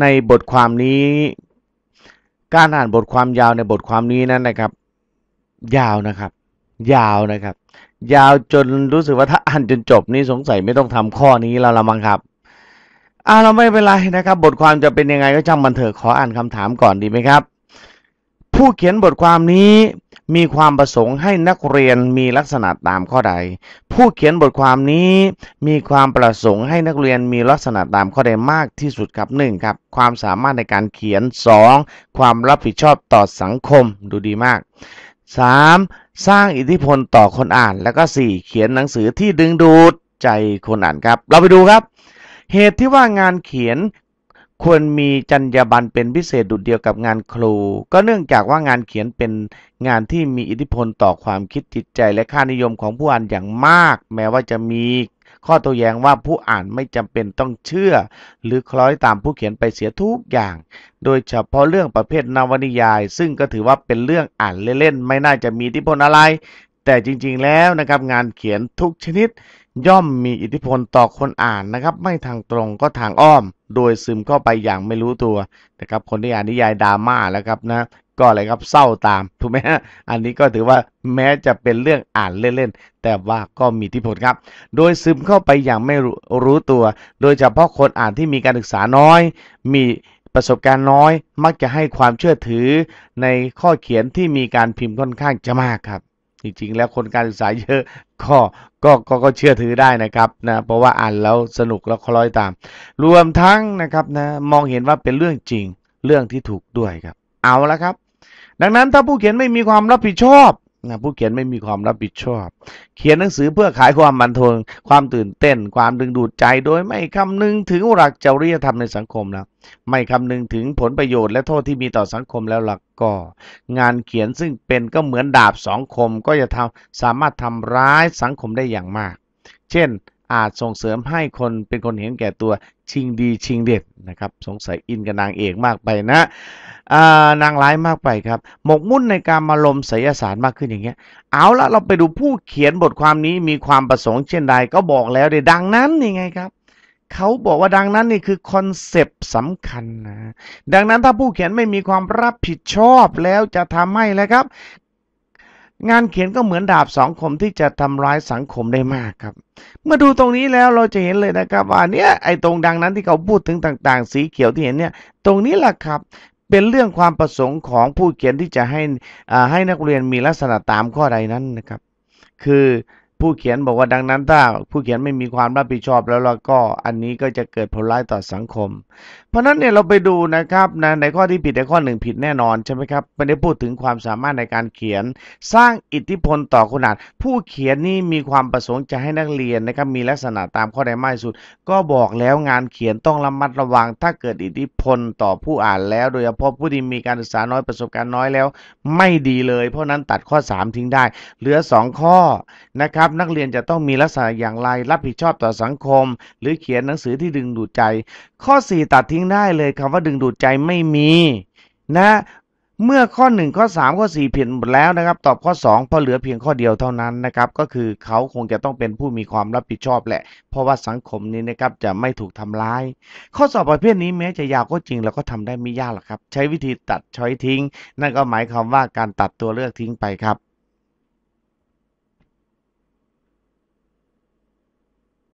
ในบทความนี้ การอ่านบทความยาวในบทความนี้นั้นนะครับ ยาวนะครับ ยาวนะครับ ยาวจนรู้สึกว่าถ้าอ่านจนจบนี่สงสัยไม่ต้องทำข้อนี้แล้วละมั้งครับอ่าเราไม่เป็นไรนะครับ บทความจะเป็นยังไงก็ช่างมันเถอะขออ่านคำถามก่อนดีไหมครับ ผู้เขียนบทความนี้ มีความประสงค์ให้นักเรียนมีลักษณะตามข้อใด ผู้เขียนบทความนี้มีความประสงค์ให้นักเรียนมีลักษณะตามข้อใดมากที่สุดครับหนึ่งครับความสามารถในการเขียน 2. ความรับผิดชอบต่อสังคมดูดีมาก 3. สร้างอิทธิพลต่อคนอ่าน แล้วก็ 4. เขียนหนังสือที่ดึงดูดใจคนอ่านครับ เราไปดูครับ เหตุที่ว่างานเขียน ควรมีจรรยาบรรณเป็นพิเศษดุดเดียวกับงานครู ก็เนื่องจากว่างานเขียนเป็นงานที่มีอิทธิพลต่อความคิดจิตใจและค่านิยมของผู้อ่านอย่างมาก แม้ว่าจะมีข้อโต้แย้งว่าผู้อ่านไม่จำเป็นต้องเชื่อ หรือคล้อยตามผู้เขียนไปเสียทุกอย่าง โดยเฉพาะเรื่องประเภทนวนิยาย ซึ่งก็ถือว่าเป็นเรื่องอ่านเล่นๆไม่น่าจะมีอิทธิพลอะไร แต่จริง ๆ แล้วนะครับงานเขียนทุกชนิด ย่อมมีอิทธิพลต่อคนอ่านนะครับ ไม่ทางตรงก็ทางอ้อมโดยซึมเข้าไปอย่างไม่รู้ตัวนะครับคนที่อ่านนิยายดราม่าแล้วครับนะก็อะไรครับเศร้าตามถูกไหมฮะอันนี้ก็ถือว่าแม้จะเป็นเรื่องอ่านเล่นๆแต่ว่าก็มีอิทธิพลครับ โดยซึมเข้าไปอย่างไม่รู้รู้ตัว โดยเฉพาะคนอ่านที่มีการศึกษาน้อย มีประสบการณ์น้อย มักจะให้ความเชื่อถือในข้อเขียนที่มีการพิมพ์ค่อนข้างจะมากครับ จริงๆ แล้วคนการศึกษาเยอะก็ก็ก็ก็เชื่อถือได้นะครับนะเพราะว่าอ่านแล้วสนุกแล้วคล้อยตาม รวมทั้งนะครับนะมองเห็นว่าเป็นเรื่องจริงเรื่องที่ถูกด้วยครับ เอาละครับ ดังนั้นถ้าผู้เขียนไม่มีความรับผิดชอบ นะผู้เขียนไม่มีความรับผิดชอบ เขียนหนังสือเพื่อขายความบันเทิงความตื่นเต้น ความดึงดูดใจโดยไม่คำนึงถึงหลักจริยธรรมในสังคมนะไม่คำนึงถึงผลประโยชน์และโทษที่มีต่อสังคมแล้วล่ะก็ งานเขียนซึ่งเป็นก็เหมือนดาบสองคมก็จะทำสามารถทำร้ายสังคมได้อย่างมาก เช่น อาจส่งเสริมให้คนเป็นคนเห็นแก่ตัวชิงดีชิงเด็ดนะครับ สงสัยอินกับนางเอกมากไปนะานางร้ายมากไปครับ หมกมุ่นในการมาลมไสยศาสตร์มากขึ้นอย่างเงี้ย เอาละเราไปดูผู้เขียนบทความนี้มีความประสงค์เช่นใดก็บอกแล้วเดดังนั้นนี่ไงครับเขาบอกว่าดังนั้นนี่คือคอนเซปต์สำคัญนะ ดังนั้นถ้าผู้เขียนไม่มีความรับผิดชอบแล้วจะทำให้แล้วครับ งานเขียนก็เหมือนดาบสองคมที่จะทำร้ายสังคมได้มากครับ เมื่อดูตรงนี้แล้วเราจะเห็นเลยนะครับว่าเนี่ยไอ้ตรงดังนั้นที่เขาพูดถึงต่าง ๆ สีเขียวที่เห็นเนี่ย ตรงนี้แหละครับเป็นเรื่องความประสงค์ของผู้เขียนที่จะให้อ่าให้นักเรียนมีลักษณะตามข้อใดนั้นนะครับ คือ ผู้เขียนบอกว่าดังนั้นถ้าผู้เขียนไม่มีความรับผิดชอบแล้วเราก็อันนี้ก็จะเกิดผลร้ายต่อสังคม เพราะฉะนั้นเนี่ยเราไปดูนะครับนะในข้อที่ผิดในข้อหนึ่งผิดแน่นอนใช่ไหมครับไม่ได้พูดถึงความสามารถในการเขียน สร้างอิทธิพลต่อคนอ่านผู้เขียนนี่มีความประสงค์จะให้นักเรียนนะครับมีลักษณะตามข้อใดมากที่สุด ก็บอกแล้วงานเขียนต้องระมัดระวัง ถ้าเกิดอิทธิพลต่อผู้อ่านแล้ว โดยเฉพาะผู้ที่มีการศึกษาน้อยประสบการณ์น้อยแล้ว ไม่ดีเลย เพราะฉะนั้นตัดข้อ 3 ทิ้งได้ เหลือ 2 ข้อนะครับนักเรียนจะต้องมีลักษณะอย่างไรรับผิดชอบต่อสังคม หรือเขียนหนังสือที่ดึงดูดใจ ข้อ 4 ตัดทิ้งได้เลยคำว่าดึงดูดใจไม่มีนะเมื่อข้อ 1 ข้อ 3 ข้อ 4 ผิดหมดแล้วนะครับ ตอบข้อ2เพราะเหลือเพียงข้อเดียวเท่านั้นนะครับ ก็คือเขาคงจะต้องเป็นผู้มีความรับผิดชอบแหละ เพราะว่าสังคมนี้นะครับจะไม่ถูกทำร้าย ข้อสอบประเภทนี้แม้จะยาวก็จริงเราก็ทำได้ไม่ยากหรอกครับ ใช้วิธีตัดช้อยทิ้ง นั่นก็หมายความว่าการตัดตัวเลือกทิ้งไปครับ